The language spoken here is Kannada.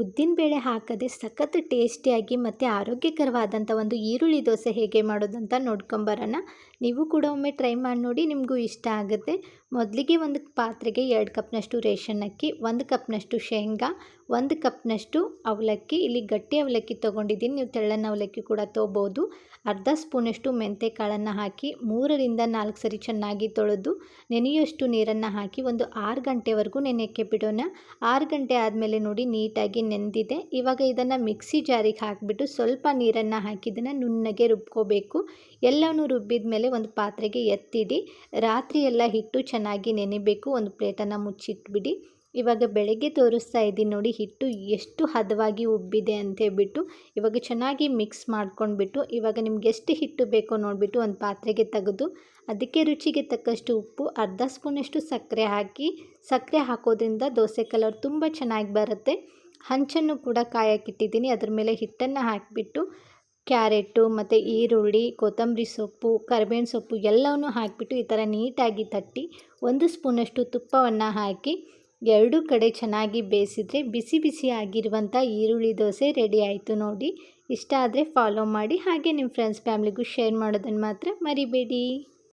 ಉದ್ದಿನಬೇಳೆ ಹಾಕದೆ ಸಖತ್ ಟೇಸ್ಟಿಯಾಗಿ ಮತ್ತು ಆರೋಗ್ಯಕರವಾದಂಥ ಒಂದು ಈರುಳ್ಳಿ ದೋಸೆ ಹೇಗೆ ಮಾಡೋದಂತ ನೋಡ್ಕೊಂಬರೋಣ. ನೀವು ಕೂಡ ಒಮ್ಮೆ ಟ್ರೈ ಮಾಡಿ ನೋಡಿ, ನಿಮಗೂ ಇಷ್ಟ ಆಗುತ್ತೆ. ಮೊದಲಿಗೆ ಒಂದು ಪಾತ್ರೆಗೆ ಎರಡು ಕಪ್ನಷ್ಟು ರೇಷನ್ ಅಕ್ಕಿ, ಒಂದು ಕಪ್ನಷ್ಟು ಶೇಂಗಾ, ಒಂದು ಕಪ್ನಷ್ಟು ಅವಲಕ್ಕಿ. ಇಲ್ಲಿ ಗಟ್ಟಿ ಅವಲಕ್ಕಿ ತೊಗೊಂಡಿದ್ದೀನಿ, ನೀವು ತೆಳ್ಳನ ಅವಲಕ್ಕಿ ಕೂಡ ತೊಗೋಬೋದು. ಅರ್ಧ ಸ್ಪೂನಷ್ಟು ಮೆಂತೆ ಕಾಳನ್ನು ಹಾಕಿ ಮೂರರಿಂದ ನಾಲ್ಕು ಸರಿ ಚೆನ್ನಾಗಿ ತೊಳೆದು, ನೆನೆಯುವಷ್ಟು ನೀರನ್ನು ಹಾಕಿ ಒಂದು ಆರು ಗಂಟೆವರೆಗೂ ನೆನೆಯಕ್ಕೆ ಬಿಡೋಣ. ಆರು ಗಂಟೆ ಆದಮೇಲೆ ನೋಡಿ, ನೀಟಾಗಿ ನೆಂದಿದೆ. ಇವಾಗ ಇದನ್ನು ಮಿಕ್ಸಿ ಜಾರಿಗೆ ಹಾಕಿಬಿಟ್ಟು ಸ್ವಲ್ಪ ನೀರನ್ನು ಹಾಕಿ ಇದನ್ನು ನುಣ್ಣಗೆ ರುಬ್ಕೋಬೇಕು. ಎಲ್ಲನೂ ರುಬ್ಬಿದ ಮೇಲೆ ಒಂದು ಪಾತ್ರೆಗೆ ಎತ್ತಿಡಿ. ರಾತ್ರಿ ಎಲ್ಲ ಹಿಟ್ಟು ಚೆನ್ನಾಗಿ ನೆನೆಬೇಕು. ಒಂದು ಪ್ಲೇಟನ್ನು ಮುಚ್ಚಿಟ್ಬಿಡಿ. ಇವಾಗ ಬೆಳಗ್ಗೆ ತೋರಿಸ್ತಾ ಇದ್ದೀನಿ ನೋಡಿ, ಹಿಟ್ಟು ಎಷ್ಟು ಹದವಾಗಿ ಉಬ್ಬಿದೆ ಅಂತ ಹೇಳ್ಬಿಟ್ಟು. ಇವಾಗ ಚೆನ್ನಾಗಿ ಮಿಕ್ಸ್ ಮಾಡ್ಕೊಂಡ್ಬಿಟ್ಟು, ಇವಾಗ ನಿಮ್ಗೆ ಎಷ್ಟು ಹಿಟ್ಟು ಬೇಕೋ ನೋಡಿಬಿಟ್ಟು ಒಂದು ಪಾತ್ರೆಗೆ ತೆಗೆದು, ಅದಕ್ಕೆ ರುಚಿಗೆ ತಕ್ಕಷ್ಟು ಉಪ್ಪು, ಅರ್ಧ ಸ್ಪೂನಷ್ಟು ಸಕ್ಕರೆ ಹಾಕಿ, ಸಕ್ಕರೆ ಹಾಕೋದ್ರಿಂದ ದೋಸೆ ಕಲರ್ ತುಂಬ ಚೆನ್ನಾಗಿ ಬರುತ್ತೆ. ಹಂಚನ್ನು ಕೂಡ ಕಾಯಕ್ಕಿಟ್ಟಿದ್ದೀನಿ ಅದ್ರ ಮೇಲೆ ಹಿಟ್ಟನ್ನು ಹಾಕಿಬಿಟ್ಟು ಕ್ಯಾರೆಟು, ಮತ್ತು ಈರುಳ್ಳಿ, ಕೊತ್ತಂಬರಿ ಸೊಪ್ಪು, ಕರಿಬೇವಿನ ಸೊಪ್ಪು ಎಲ್ಲವನ್ನೂ ಹಾಕಿಬಿಟ್ಟು ಈ ಥರ ನೀಟಾಗಿ ತಟ್ಟಿ ಒಂದು ಸ್ಪೂನಷ್ಟು ತುಪ್ಪವನ್ನು ಹಾಕಿ ಎರಡೂ ಕಡೆ ಚೆನ್ನಾಗಿ ಬೇಯಿಸಿದರೆ ಬಿಸಿ ಬಿಸಿ ಆಗಿರುವಂಥ ಈರುಳ್ಳಿ ದೋಸೆ ರೆಡಿ ಆಯಿತು ನೋಡಿ. ಇಷ್ಟ ಆದರೆ ಫಾಲೋ ಮಾಡಿ ಹಾಗೆ ನಿಮ್ಮ ಫ್ರೆಂಡ್ಸ್ ಫ್ಯಾಮ್ಲಿಗೂ ಶೇರ್ ಮಾಡೋದನ್ನು ಮಾತ್ರ ಮರಿಬೇಡಿ.